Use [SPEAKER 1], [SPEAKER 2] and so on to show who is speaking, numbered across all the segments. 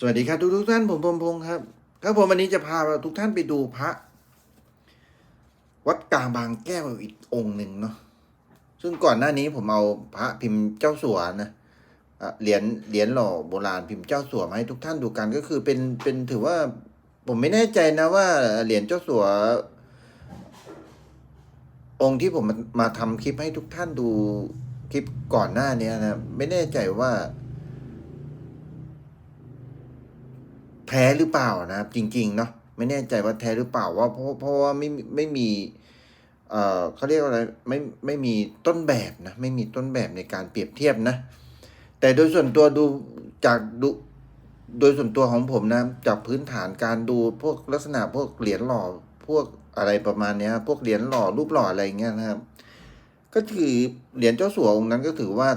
[SPEAKER 1] สวัสดีครับทุกทุกท่านผมพรหมพงศ์ครับครับผมวันนี้จะพาทุกท่านไปดูพระ วัดกลางบางแก้วอีกองค์หนึ่งเนาะซึ่งก่อนหน้านี้ผมเอาพระพิมพ์เจ้าสัวนะอะเหรียญเหรียญหล่อโบราณพิมพ์เจ้าสัวมาให้ทุกท่านดูกันก็คือเป็นเป็นถือว่า ผมไม่แน่ใจนะว่าเหรียญเจ้าสัว องค์ที่ผมมามาทำคลิปให้ทุกท่านดูคลิปก่อนหน้านี้นะไม่แน่ใจว่า แท้หรือเปล่านะครับ จริงๆเนาะไม่แน่ใจว่าแท้หรือเปล่าว่าเพราะเพราะว่าไม่ไม่มีเอ่อเขาเรียกว่าอะไรไม่ไม่มีต้นแบบนะไม่มีต้นแบบในการเปรียบเทียบนะ แต่โดยส่วนตัวดูจากดูโดยส่วนตัวของผมนะจากพื้นฐานการดูพวกลักษณะพวกเหรียญหล่อพวกอะไรประมาณเนี้ยพวกเหรียญหล่อรูปหล่ออะไรเงี้ยนะครับ ก็คือเหรียญเจ้าสัวองค์นั้นก็ถือว่า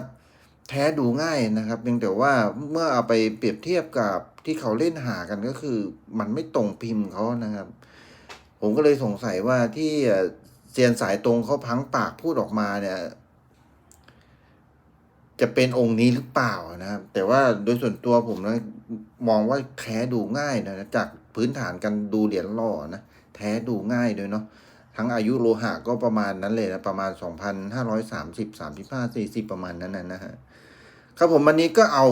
[SPEAKER 1] แท้ดูง่ายนะครับเพียงแต่ว่าเมื่อเอาไปเปรียบเทียบกับที่เขาเล่นหากันก็คือ มันไม่ตรงพิมพ์เขานะครับ ผมก็เลยสงสัยว่าที่เซียนสายตรงเขาพังปากพูดออกมาเนี่ย จะเป็นองค์นี้หรือเปล่านะครับ แต่ว่าโดยส่วนตัวผมนะมองว่าแท้ดูง่ายนะจากพื้นฐานการดูเหรียญหล่อนะแท้ดูง่ายด้วยเนาะทั้งอายุโลหะก็ประมาณนั้นเลยนะประมาณสองพันห้าร้อยสามสิบสามสิบห้าสี่สิบประมาณนั้นนะนะฮะ ครับผมวันนี้ก็เอา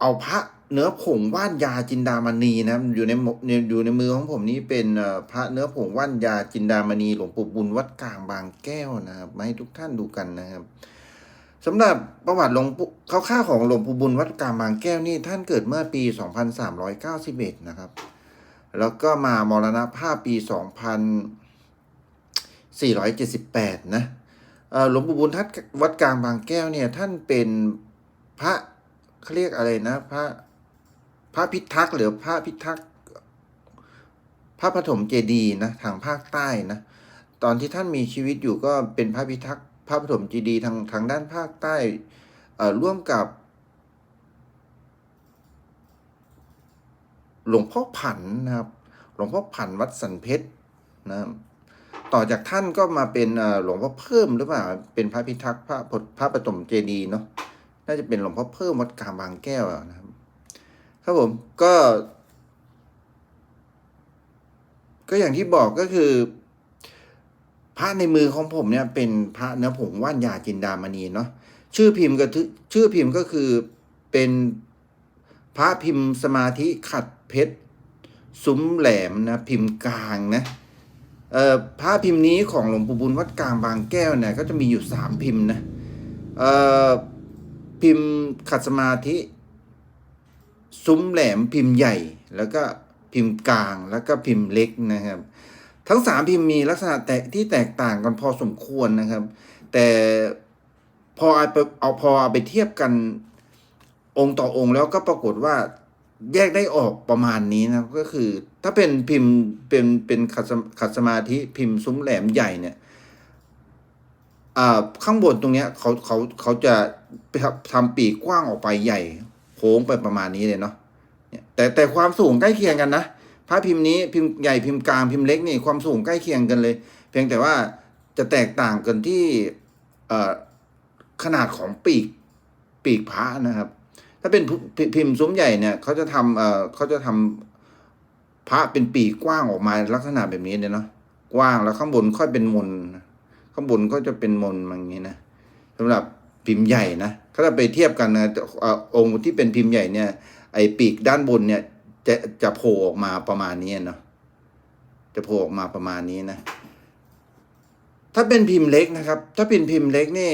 [SPEAKER 1] เอาพระเนื้อผงว่านยาจินดามณีนะอยู่ในอยู่ในมือของผมนี้เป็นพระเนื้อผงว่านยาจินดามณีหลวงปู่บุญวัดกลางบางแก้วนะครับมาให้ทุกท่านดูกันนะครับสำหรับประวัติหลวงปู่คร่าวๆของหลวงปู่บุญวัดกลางบางแก้วนี่ท่านเกิดเมื่อปี 2391 นะครับ แล้วก็มามรณภาพปี 2478 นะเอ่อ หลวงปู่บุญทัดวัดกลางบางแก้วเนี่ยท่านเป็นพระเขาเรียกอะไรนะ พระพระพิทักษ์หรือพระพิทักษ์พระปฐมเจดีนะทางภาคใต้นะตอนที่ท่านมีชีวิตอยู่ก็เป็นพระพิทักษ์พระปฐมเจดีทางทางด้านภาคใต้ร่วมกับ หลวงพ่อผันนะครับ หลวงพ่อผันวัดสันเพชรนะครับ ต่อจากท่านก็มาเป็นหลวงพ่อเพิ่มหรือเปล่า เป็นพระพิทักษ์พระพพระปฐมเจดีเนาะ น่าจะเป็นหลวงพ่อเพิ่มวัดกลางบางแก้วนะครับ ครับผม ก็ ก็อย่างที่บอกก็คือ พระในมือของผมเนี่ยเป็นพระเนื้อผงว่านยาจินดามณีเนาะ ชื่อพิมพ์ก็ชื่อพิมพ์ก็คือเป็นพระพิมพ์สมาธิขัดเพชร ซุ้มแหลมนะ พิมพ์กลางนะ พระพิมพ์นี้ของหลวงปู่บุญวัดกลางบางแก้วเนี่ยก็จะมีอยู่สามพิมพ์นะพิมพ์ขัดสมาธิ ซุ้มแหลมพิมพ์ใหญ่ แล้วก็พิมพ์กลางแล้วก็พิมพ์เล็กนะครับ ทั้งสามพิมพ์มีลักษณะแตกที่แตกต่างกันพอสมควรนะครับ แต่พอเอาไปเอาพอเอาไปเทียบกันองค์ต่อองค์แล้วก็ปรากฏว่า แยกได้ออกประมาณนี้นะก็คือ ถ้าเป็นพิมพ์เป็นเป็นขัดสมขัดสมาธิพิมพ์ซุ้มแหลมใหญ่เนี่ยอ่าข้างบนตรงเนี้ยเขาเขาเขาจะทำปีกกว้างออกไปใหญ่โค้งไปประมาณนี้เลยเนาะแต่แต่ความสูงใกล้เคียงกันนะพระพิมพ์นี้พิมพ์ใหญ่พิมพ์กลางพิมพ์เล็กนี่ความสูงใกล้เคียงกันเลย เพียงแต่ว่าจะแตกต่างกันที่ขนาดของปีกปีกพระนะครับ ถ้าเป็นพิมพ์ซุ้มใหญ่เนี่ยเขาจะทำเอ่อเขาจะทำพระเป็นปีกกว้างออกมาลักษณะแบบนี้เลยเนาะกว้างแล้วข้างบนค่อยเป็นมนข้างบนก็จะเป็นมนอย่างนี้นะสำหรับพิมพ์ใหญ่นะถ้าไปเทียบกันนะอองค์ที่เป็นพิมพ์ใหญ่เนี่ย ไอปีกด้านบนเนี่ย จะจะโผล่ออกมาประมาณนี้เนาะจะโผล่ออกมาประมาณนี้นะ ถ้าเป็นพิมพ์เล็กนะครับ ถ้าเป็นพิมพ์เล็กนี่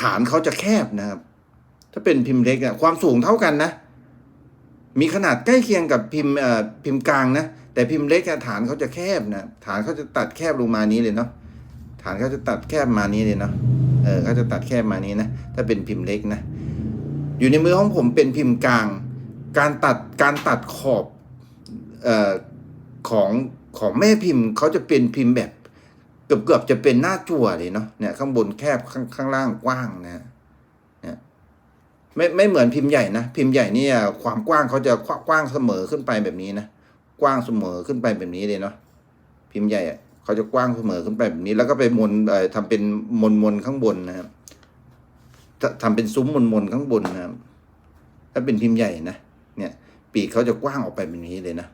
[SPEAKER 1] ฐานเขาจะแคบนะครับ ถ้าเป็นพิมพ์เล็กอะความสูงเท่ากันนะ มีขนาดใกล้เคียงกับพิมพ์เอ่อพิมพ์กลางนะ แต่พิมพ์เล็กอะฐานเขาจะแคบนะ ฐานเขาจะตัดแคบลงมานี้เลยเนาะ ฐานเขาจะตัดแคบมานี้เลยเนาะ เออเขาจะตัดแคบมานี้นะ ถ้าเป็นพิมพ์เล็กนะ อยู่ในมือของผมเป็นพิมพ์กลาง การตัดการตัดขอบเอ่อของของแม่พิมพ์เขาจะเป็นพิมพ์แบบ เกือบเกือบจะเป็นหน้าจั่วเลยเนาะ เนี่ยข้างบนแคบข้างข้างล่างกว้างนะ ไม่ไม่เหมือนพิมพ์ใหญ่นะพิมพ์ใหญ่เนี่ยความกว้างเขาจะกว้างเสมอขึ้นไปแบบนี้นะกว้างเสมอขึ้นไปแบบนี้เลยเนาะพิมพ์ใหญ่เขาจะกว้างเสมอขึ้นไปแบบนี้ แล้วก็ไปมนเอ่อทำเป็นมนมนข้างบนนะครับทำเป็นซุ้มมนมนข้างบนนะครับถ้าเป็นพิมพ์ใหญ่นะเนี่ย ปีกเขาจะกว้างออกไปแบบนี้เลยนะ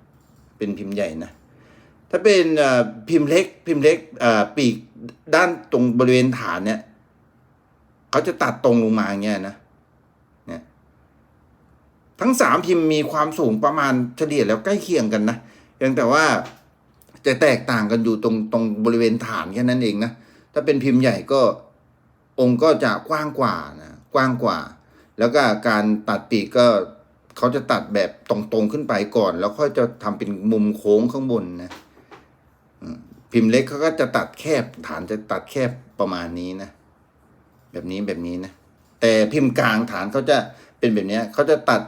[SPEAKER 1] เป็นพิมพ์ใหญ่นะถ้าเป็นพิมพ์เล็ก พิมพ์เล็กปีกด้านตรงบริเวณฐานเนี่ยเขาจะตัดตรงลงมาอย่างเงี้ยนะ ทั้งสามพิมพ์มีความสูงประมาณเฉลี่ยแล้วใกล้เคียงกันนะเพียงแต่ว่าจะแตกต่างกันอยู่ตรงตรงบริเวณฐานแค่นั้นเองนะถ้าเป็นพิมพ์ใหญ่ก็องค์ก็จะกว้างกว่านะกว้างกว่า แล้วก็การตัดปีกก็เขาจะตัดแบบตรงๆขึ้นไปก่อน แล้วค่อยจะทำเป็นมุมโค้งข้างบนนะพิมพ์เล็กเขาก็จะตัดแคบฐานจะตัดแคบประมาณนี้นะแบบนี้แบบนี้นะแต่พิมพ์กลางฐานเขาจะเป็นแบบนี้เขาจะตัด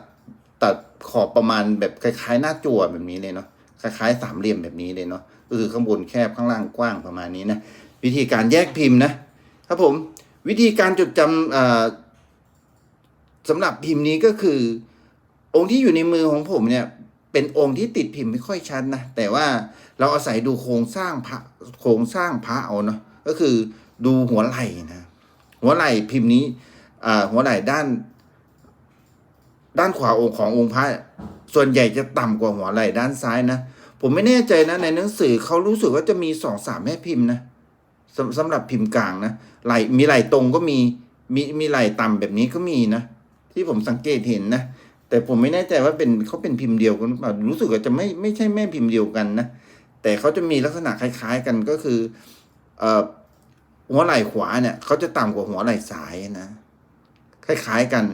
[SPEAKER 1] ตัดขอบประมาณแบบคล้ายๆ หน้าจั่วแบบนี้เลยเนาะคล้ายๆสามเหลี่ยมแบบนี้เลยเนาะก็คือข้างบนแคบข้างล่างกว้างประมาณนี้นะวิธีการแยกพิมพ์นะครับผมวิธีการจดจำอ่าสำหรับพิมพ์นี้ก็คือ องค์ที่อยู่ในมือของผมเนี่ย เป็นองค์ที่ติดพิมพ์ไม่ค่อยชัดนะแต่ว่าเราอาศัยดูโครงสร้างพระโครงสร้างพระเอาเนาะก็คือดูหัวไหล่นะหัวไหล่พิมพ์นี้หัวไหล่ด้าน ด้านขวาองค์ขององค์พระส่วนใหญ่จะต่ำกว่าหัวไหล่ด้านซ้ายนะ ผมไม่แน่ใจนะ ในหนังสือเขารู้สึกว่าจะมีสองสามแม่พิมพ์นะสำสำหรับพิมพ์กลางนะไหลมีไหลตรงก็มีมีมีไหลต่ำแบบนี้ก็มีนะที่ผมสังเกตเห็นนะแต่ผมไม่แน่ใจว่าเป็นเขาเป็นพิมพ์เดียวกันหรือเปล่ารู้สึกว่าจะไม่ไม่ใช่แม่พิมพ์เดียวกันนะแต่เขาจะมีลักษณะคล้าย ๆ กันก็คือเอ่อหัวไหล่ขวาเนี่ยเขาจะต่ำกว่าหัวไหล่ซ้ายนะ คล้าย ๆกัน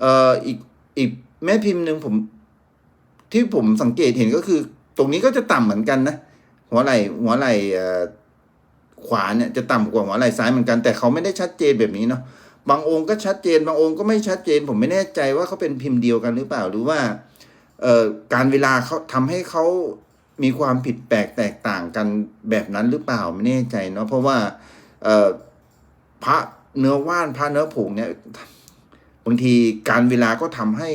[SPEAKER 1] เอ่ออีก อีกแม่พิมพ์หนึ่งผม ที่ผมสังเกตเห็นก็คือ ตรงนี้ก็จะต่ำเหมือนกันนะหัวไหล่หัวไหล่ขวาเนี่ยจะต่ำกว่าหัวไหล่ซ้ายเหมือนกันแต่เขาไม่ได้ชัดเจนแบบนี้เนาะบางองค์ก็ชัดเจน บางองค์ก็ไม่ชัดเจน ผมไม่แน่ใจว่าเขาเป็นพิมพ์เดียวกันหรือเปล่า หรือว่าการเวลาเขาทำให้เขามีความผิดแปลกแตกต่างกันแบบนั้นหรือเปล่าไม่แน่ใจเนาะเพราะว่าพระเนื้อว่านพระเนื้อผงเนี่ย บางทีการเวลาก็ทำให้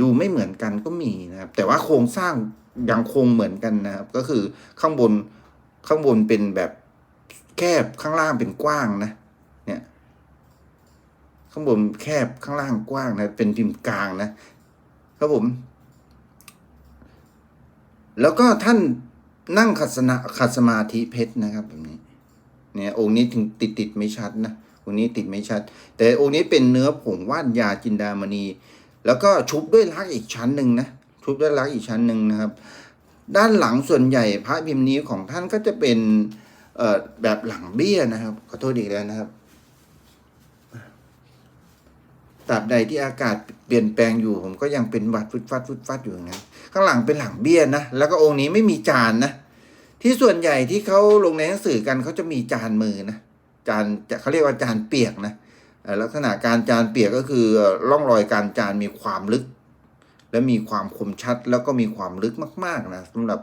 [SPEAKER 1] ดูไม่เหมือนกันก็มีนะครับ แต่ว่าโครงสร้างยังคงเหมือนกันนะครับ ก็คือข้างบนข้างบนเป็นแบบแคบข้างล่างเป็นกว้างนะเนี่ยข้างบนแคบข้างล่างกว้างนะเป็นพิมพ์กลางนะครับผม แล้วก็ท่านนั่งขัดสนะขัดสมาธิเพชรนะครับแบบนี้ เนี่ยองค์นี้ถึงติดติดไม่ชัดนะ องค์นี้ติดไม่ชัด แต่องค์นี้เป็นเนื้อผงว่านยาจินดามณี แล้วก็ชุบด้วยลักษ์อีกชั้นหนึ่งนะ ชุบด้วยลักษ์อีกชั้นหนึ่งนะครับ ด้านหลังส่วนใหญ่พระพิมพ์นี้ของท่านก็จะเป็นแบบหลังเบี้ยนะครับ ขอโทษอีกแล้วนะครับตราบใดที่อากาศเปลี่ยนแปลงอยู่ผมก็ยังเป็นวัดฟึดฟัดฟึดฟัดอยู่นั้นข้างหลังเป็นหลังเบี้ยนะแล้วก็องค์นี้ไม่มีจานนะที่ส่วนใหญ่ที่เขาลงในหนังสือกันเขาจะมีจานมือนะ จานจะเขาเรียกว่าจานเปียกนะลักษณะการจานเปียกก็คือร่องรอยการจานมีความลึก และมีความคมชัดแล้วก็มีความลึกมากๆนะสำหรับ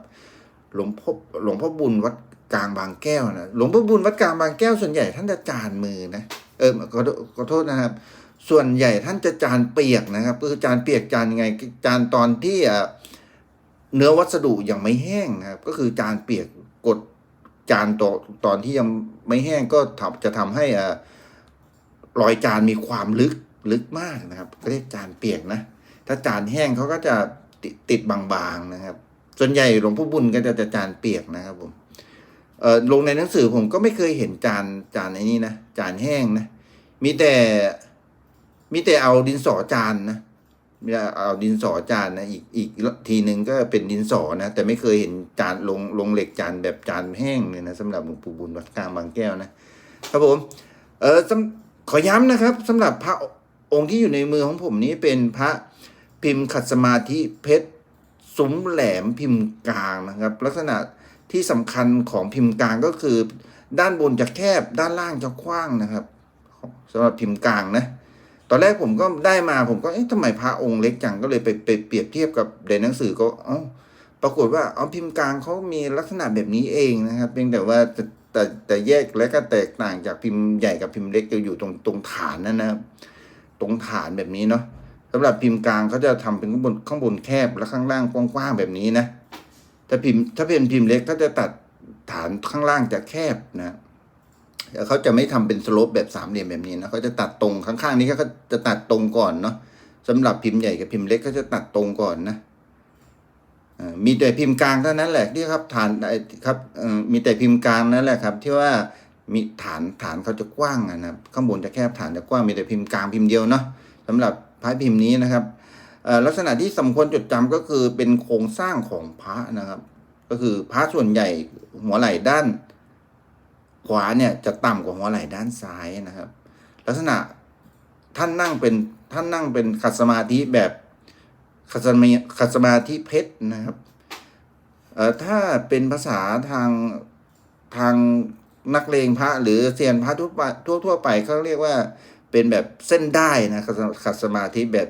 [SPEAKER 1] หลวงพ่อหลวงพ่อบุญวัดกลางบางแก้วนะหลวงพ่อบุญวัดกลางบางแก้วส่วนใหญ่ท่านจะจานมือนะเออขอโทษขอโทษนะครับ ส่วนใหญ่ท่านจะจานเปียกนะครับก็คือจานเปียกจานยังไงจานตอนที่เนื้อวัสดุยังไม่แห้งนะครับ ก็คือจานเปียกกด จานตอตอนที่ยังไม่แห้งก็ทำจะทำให้อ่ารอยจานมีความลึกลึกมากนะครับก็เรียกจานเปียกนะ ถ้าจานแห้งเขาก็จะติดติดบางๆนะครับ ส่วนใหญ่หลวงพ่อบุญก็จะจะจานเปียกนะครับผมเออลงในหนังสือผมก็ไม่เคยเห็นจานจานไอ้นี้นะจานแห้งนะมีแต่มีแต่เอาดินสอจานนะ เอาดินสอจานนะอีกอีกทีหนึ่งก็เป็นดินสอนะแต่ไม่เคยเห็นจานลงลงเหล็กจานแบบจานแห้งเลยนะสำหรับหลวงปู่บุญวัดกลางบางแก้วนะครับผมเออขอย้ำนะครับสำหรับพระองค์ที่อยู่ในมือของผมนี้เป็นพระพิมพ์ขัดสมาธิเพชรซุ้มแหลมพิมพ์กลางนะครับ ลักษณะที่สำคัญของพิมพ์กลางก็คือ ด้านบนจะแคบด้านล่างจะกว้างนะครับสำหรับพิมพ์กลางนะ ตอนแรกผมก็ได้มาผมก็เอ๊ะทำไมพระองค์เล็กจังก็เลยไปไปเปรียบเทียบกับในหนังสือก็เอ้าปรากฏว่าเอาพิมพ์กลางเขามีลักษณะแบบนี้เองนะครับเพียงแต่ว่าแต่แต่แต่แยกและก็แตกต่างจากพิมพ์ใหญ่กับพิมพ์เล็กจะอยู่ตรงตรงฐานนั่นนะครับตรงฐานแบบนี้เนาะสำหรับพิมพ์กลางเขาจะทำเป็นข้างบนข้างบนแคบและข้างล่างกว้างๆแบบนี้นะถ้าพิมพ์ถ้าเป็นพิมพ์เล็กก็จะตัดฐานข้างล่างจะแคบนะ เขาจะไม่ทำเป็นสโลปแบบสามเหลี่ยมแบบนี้นะเขาจะตัดตรงข้างๆนี้ก็จะตัดตรงก่อนเนาะสำหรับพิมพ์ใหญ่กับพิมพ์เล็กก็จะตัดตรงก่อนนะมีแต่พิมพ์กลางเท่านั้นแหละที่ครับฐานไอ้ครับมีแต่พิมพ์กลางนั่นแหละครับ ที่ว่ามีฐานฐานเขาจะกว้างนะครับข้างบนจะแคบฐานจะกว้างมีแต่พิมพ์กลางพิมพ์เดียวเนาะสำหรับพระพิมพ์นี้นะครับลักษณะที่สมควรจดจำก็คือเป็นโครงสร้างของพระนะครับ ก็คือพระส่วนใหญ่หัวไหล่ด้าน ขวาเนี่ยจะต่ำกว่าหัวไหล่ด้านซ้ายนะครับ ลักษณะท่านนั่งเป็นท่านนั่งเป็นขัดสมาธิแบบขัดสมาขัดสมาธิเพชรนะครับเอ่อถ้าเป็นภาษาทางทางนักเลงพระหรือเซียนพระทั่วไปทั่วทั่วไปเขาเรียกว่าเป็นแบบเส้นได้นะขัดสขัดสมาธิแบบ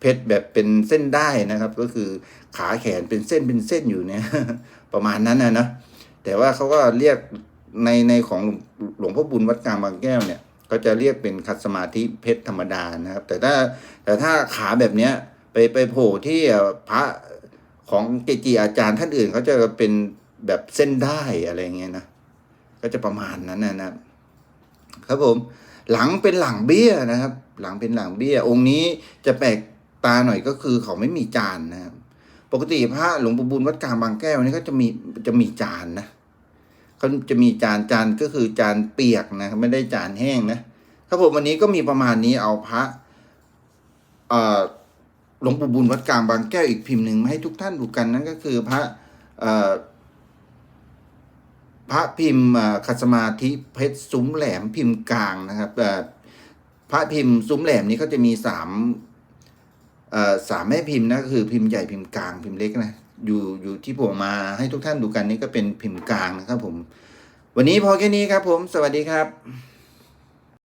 [SPEAKER 1] เพชรแบบเป็นเส้นได้นะครับ ก็คือขาแขนเป็นเส้นเป็นเส้นอยู่เนี่ยประมาณนั้นนะเนะแต่ว่าเขาก็เรียก ในในของหลวงพ่อบุญวัดกลางบางแก้วเนี่ย ก็จะเรียกเป็นคัดสมาธิเพชรธรรมดานะครับ แต่ถ้าแต่ถ้าขาแบบเนี้ยไปไปโผล่ที่พระของเกจิอาจารย์ท่านอื่นเขาจะเป็นแบบเส้นได้อะไรเงี้ยนะ ก็จะประมาณนั้นนะนะครับ ครับผมหลังเป็นหลังเบี้ยนะครับ หลังเป็นหลังเบี้ย องค์นี้จะแปลกตาหน่อยก็คือเขาไม่มีจานนะครับ ปกติพระหลวงปู่บุญวัดกลางบางแก้วนี่ก็จะมีจะมีจานนะ เขาจะมีจานจานก็คือจานเปียกนะไม่ได้จานแห้งนะครับผมวันนี้ก็มีประมาณนี้เอาพระอ่อหลวงปู่บุญวัดกลางบางแก้วอีกพิมพ์หนึ่งมาให้ทุกท่านดูกันนั่นก็คือพระอ่อพระพิมพ์เอ่อคัสมาธิเพชรซุ้มแหลมพิมพ์กลางนะครับอ่อพระพิมพ์ซุ้มแหลมนี้ก็จะมีสามอ่อสามแม่พิมพ์นะก็คือพิมพ์ใหญ่พิมพ์กลางพิมพ์เล็กนะ อยู่อยู่ที่ผมมาให้ทุกท่านดูกันนี่ก็เป็นพิมพ์กลางนะครับผม วันนี้พอแค่นี้ครับผม สวัสดีครับ